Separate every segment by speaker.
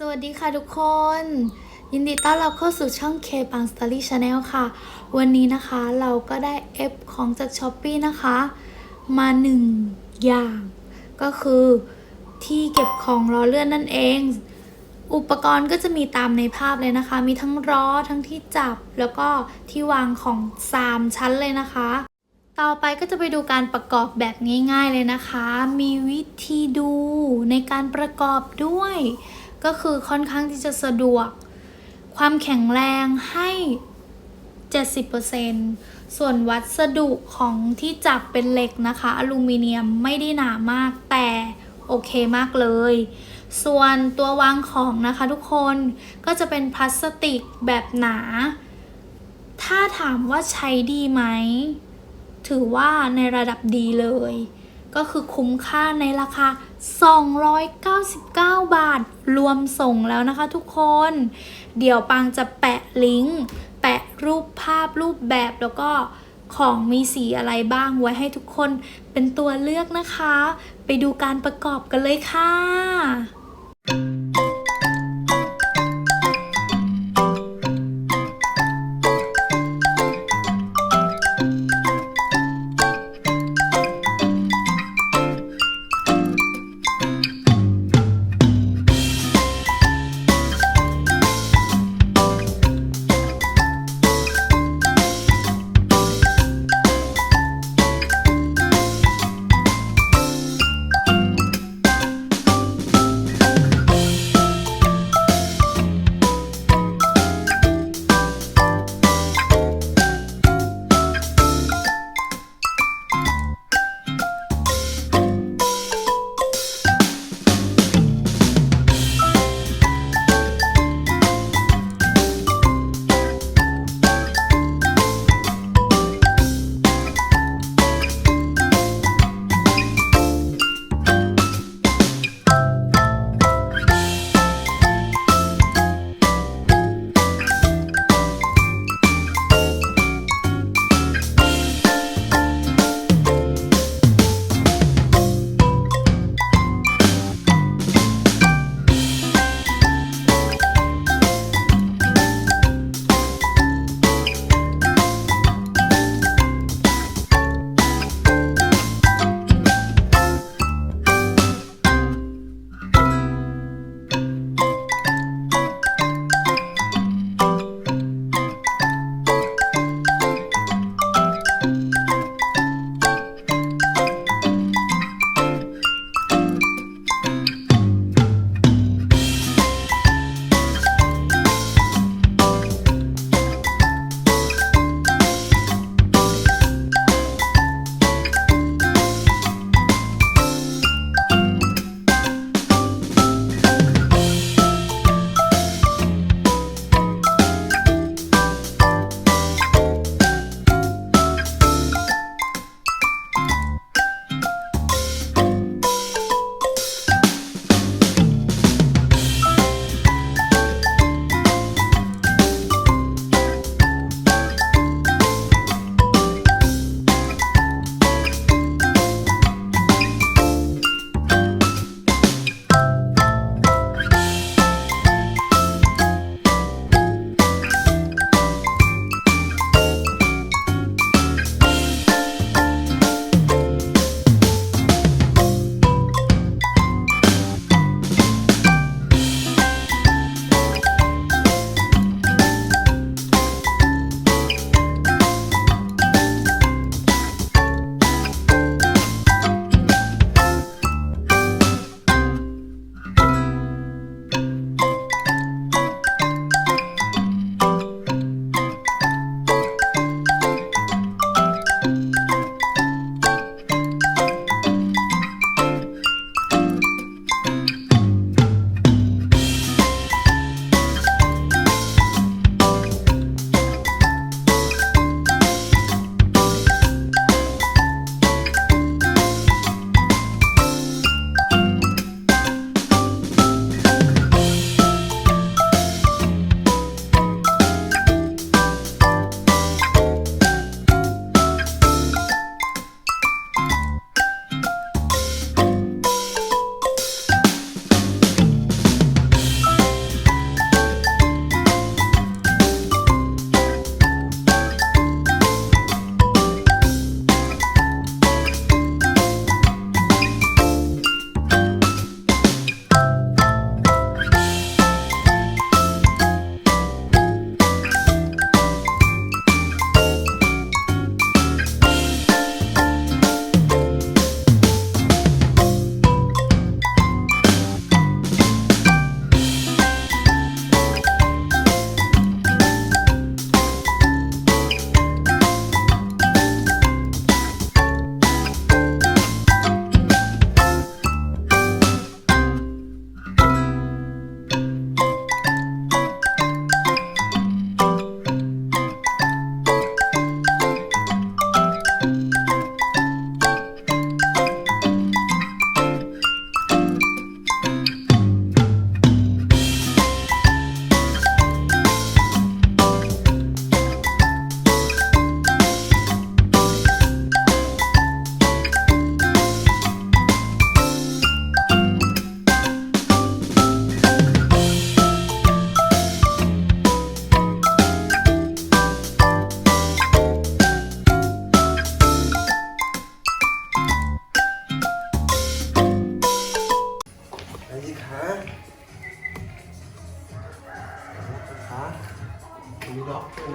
Speaker 1: สวัสดีค่ะทุกคน ยินดีต้อนรับเข้าสู่ช่อง K ปัง Story Channel ค่ะ วันนี้นะคะเราก็ได้เอฟของจาก s h อ p e e นะคะ มาหนึ่งอย่าง ก็คือที่เก็บของล้อเลื่อนนั่นเอง อุปกรณ์ก็จะมีตามในภาพเลยนะคะ มีทั้งล้อทั้งที่จับแล้วก็ที่วางของ 3 ชั้นเลยนะคะ ต่อไปก็จะไปดูการประกอบแบบง่าย ๆเลยนะคะ มีวิธีดูในการประกอบด้วย ก็คือค่อนข้างที่จะสะดวก ความแข็งแรงให้ 70%ส่วนวัสดุของที่จับเป็นเหล็กนะคะ อลูมิเนียมไม่ได้หนามากแต่โอเคมากเลย ส่วนตัววางของนะคะทุกคนก็จะเป็นพลาสติกแบบหนา ถ้าถามว่าใช้ดีไหม ถือว่าในระดับดีเลย ก็คือคุ้มค่าในราคา 299 บาท รวมส่งแล้วนะคะทุกคน เดี๋ยวปังจะแปะลิงก์ แปะรูปภาพรูปแบบแล้วก็ของมีสีอะไรบ้างไว้ให้ทุกคนเป็นตัวเลือกนะคะ ไปดูการประกอบกันเลยค่ะ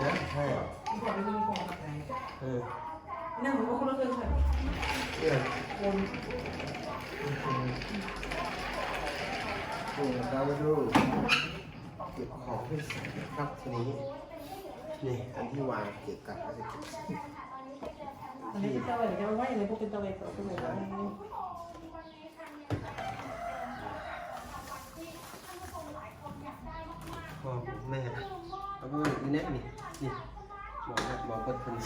Speaker 2: นะ
Speaker 3: ใช่เหรอ
Speaker 2: ขอดูคนก่อนกับไหน
Speaker 3: เออ
Speaker 2: นั่นผมว่าคนละเคยค่ะ
Speaker 3: เออ
Speaker 2: คน
Speaker 3: ดูดาวดูเก็บของให้ใส่นะครับทีนี้นี่อันที่วางเก็บกัล้วจะเก็บ
Speaker 2: อันนี้เป็นตะเวนจะว่ไหย่างไรพวกเป็นตะเวนก็ตะเวไหนบ้า
Speaker 3: พ่อแม่แล้วก็นี่นี่ นี่นี่บอกนะบอกเปิดคนนี้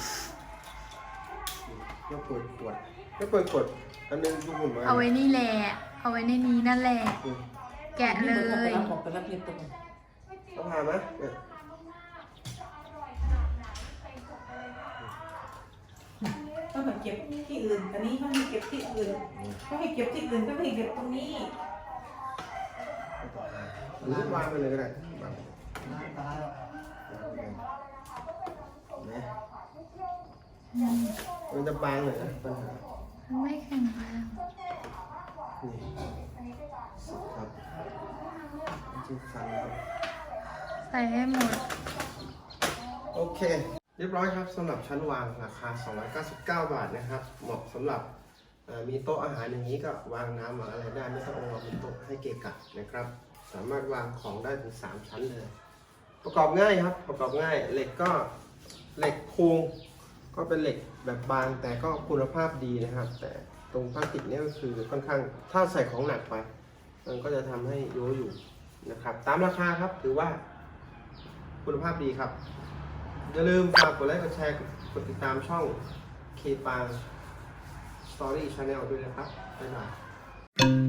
Speaker 3: นี่กเปิดขวดยกเปิดขวดอันนึงดูหุ่นมา
Speaker 1: เอาไว้นี่แหละ เอาไว้ในนี้นั่นแหละ
Speaker 3: อืม
Speaker 1: แกะเลย
Speaker 2: บอกแต่ละเพียงตัว
Speaker 3: ต้องพาไหมเนี่ย
Speaker 2: ต้องแบบเก็บที่อื่นอันนี้เขาให้เก็บที่อื่นเขาให้เก็บที่อื่นก็ให้เก็บตรงนี้
Speaker 3: ไม่ต้องพาหรือวางไปเลยก็ได้วางไปเลยนะ มันจะบางเลยนะปัญหา
Speaker 1: มันไม่แข็งแรง
Speaker 3: นี่ครับจริงฟันครับ
Speaker 1: ใส่ให้หมด
Speaker 3: โอเค เรียบร้อยครับสำหรับชั้นวางราคา 299 บาทนะครับ เหมาะสำหรับมีโต๊ะอาหารอย่างนี้ก็วางน้ำวางอะไรได้ไม่ต้องเอามาเป็นโต๊ะให้เกะกะนะครับ สามารถวางของได้ถึง 3 ชั้นเลย ประกอบง่ายครับ ประกอบง่ายเหล็กก็เหล็กโครง ก็เป็นเหล็กแบบบางแต่ก็คุณภาพดีนะครับ แต่ตรงพลาสติกเนี่ยก็คือค่อนข้างถ้าใส่ของหนักไป มันก็จะทำให้โยอยู่นะครับ ตามราคาครับถือว่าคุณภาพดีครับ อย่าลืมฝากกดไลค์กดแชร์กดติดตามช่องเคปางสตอรี่ชาแนลด้วยนะครับบ๊ายบาย